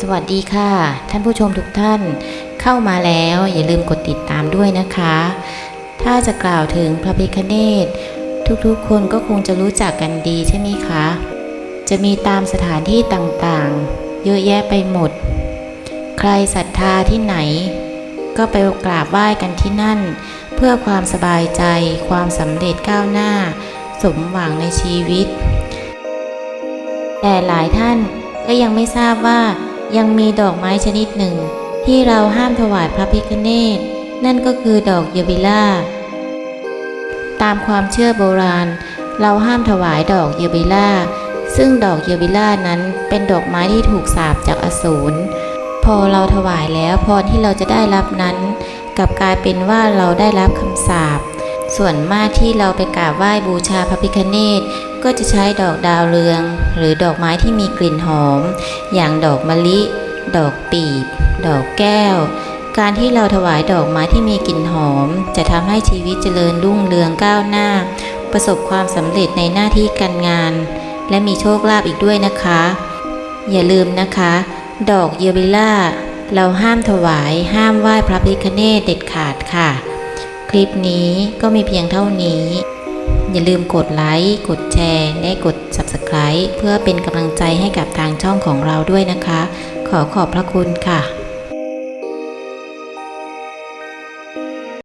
สวัสดีค่ะ ท่านผู้ชมทุกท่านเข้ามาแล้วอย่าลืมกดติดตามด้วยนะคะ ถ้าจะกล่าวถึงพระพิคเนตทุกๆ คนก็คงจะรู้จักกันดีใช่ไหมคะ จะมีตามสถานที่ต่างๆ เยอะแยะไปหมด ใครศรัทธาที่ไหน ก็ไปกราบไหว้กันที่นั่น เพื่อความสบายใจ ความสำเร็จก้าวหน้า สมหวังในชีวิต แต่หลายท่านก็ยังไม่ทราบว่า ยังมีดอกไม้ชนิดหนึ่ง ที่เราห้ามถวายพระพิฆเนศนั่นก็คือดอกเยบิล่า ตามความเชื่อโบราณ เราห้ามถวายดอกเยบิล่า ซึ่งดอกเยบิล่านั้นเป็นดอกไม้ที่ถูกสาปจากอสูร พอเราถวายแล้วพรที่เราจะได้รับนั้นกลับกลายเป็นว่าเราได้รับคำสาปส่วนมากที่เราไปกราบไหว้บูชาพระพิฆเนศ ก็จะใช้ดอกดาวเรือง หรือดอกไม้ที่มีกลิ่นหอม อย่างดอกมะลิ ดอกปีบ ดอกแก้ว การที่เราถวายดอกไม้ที่มีกลิ่นหอม จะทำให้ชีวิตเจริญรุ่งเรืองก้าวหน้า ประสบความสำเร็จในหน้าที่การงาน และมีโชคลาภอีกด้วยนะคะ อย่าลืมนะคะ ดอกเยบิล่าเราห้ามถวายห้ามไหว้พระพิฆเนศเด็ดขาดค่ะ คลิปนี้ก็มีเพียงเท่านี้ อย่าลืมกดไลค์ กดแชร์ และกด Subscribe เพื่อเป็นกำลังใจให้กับทางช่องของเราด้วยนะคะ ขอขอบพระคุณค่ะ